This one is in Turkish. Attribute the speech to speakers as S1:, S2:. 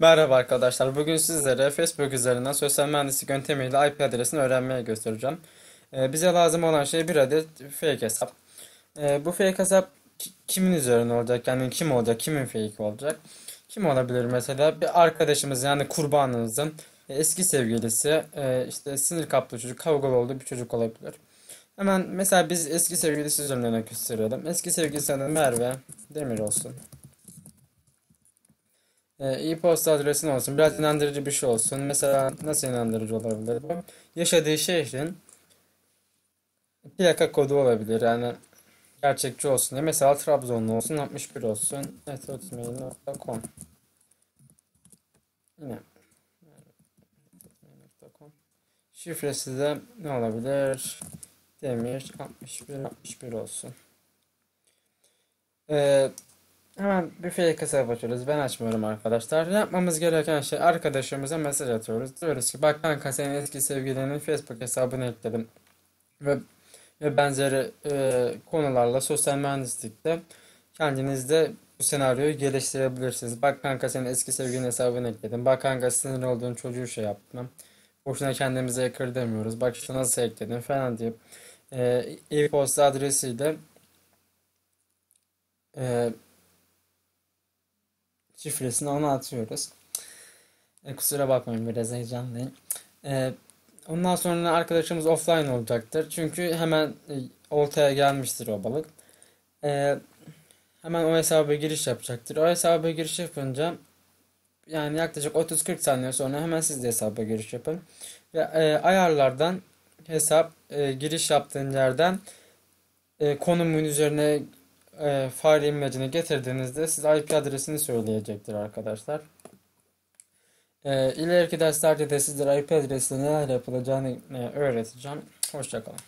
S1: Merhaba arkadaşlar. Bugün sizlere Facebook üzerinden sosyal mühendislik yöntemiyle IP adresini öğrenmeye göstereceğim. Ee, bize lazım olan şey bir adet fake hesap. Ee, bu fake hesap ki- kimin üzerine olacak? Yani kim olacak? Kimin fake olacak? Kim olabilir mesela? Bir arkadaşımız yani kurbanınızın e, eski sevgilisi, e, işte sinir kaplı çocuk, kavgalı olduğu bir çocuk olabilir. Hemen mesela biz eski sevgilisi üzerinden gösterelim. Eski sevgilisi Merve Demir olsun. Ee, e-posta adresin olsun. Biraz inandırıcı bir şey olsun. Mesela nasıl inandırıcı olabilir bu? Yaşadığı şehrin plaka kodu olabilir. Yani gerçekçi olsun diye. Mesela Trabzonlu olsun, 61 olsun. Evet, hotmail.com Yine Şifresi de ne olabilir? Demir 61 61 olsun. Ee, Hemen fake hesap açıyoruz. Ben açmıyorum arkadaşlar. Yapmamız gereken şey arkadaşımıza mesaj atıyoruz. Diyoruz ki bak kanka senin eski sevgilinin Facebook hesabını ekledim. Ve, ve benzeri e, konularla sosyal mühendislikte kendinizde bu senaryoyu geliştirebilirsiniz. Bak kanka senin eski sevgilinin hesabını ekledim. Bak kanka sinir olduğun çocuğu şey yaptım. Boşuna kendimize yakır demiyoruz. Bak şu nasıl ekledim falan deyip e, e-posta adresiyle e, şifresini ona atıyoruz. E, kusura bakmayın biraz heyecanlıyım. E, ondan sonra arkadaşımız offline olacaktır. Çünkü hemen e, oltaya gelmiştir o balık. E, hemen o hesaba giriş yapacaktır. O hesaba giriş yapınca yani yaklaşık 30-40 saniye sonra hemen siz de hesaba giriş yapın. Ve e, ayarlardan hesap e, giriş yaptığın yerden e, konumun üzerine e, fare imlecini getirdiğinizde size IP adresini söyleyecektir arkadaşlar. E, ileriki derslerde de sizlere IP adresiyle neler yapılacağını e, öğreteceğim. Hoşça kalın.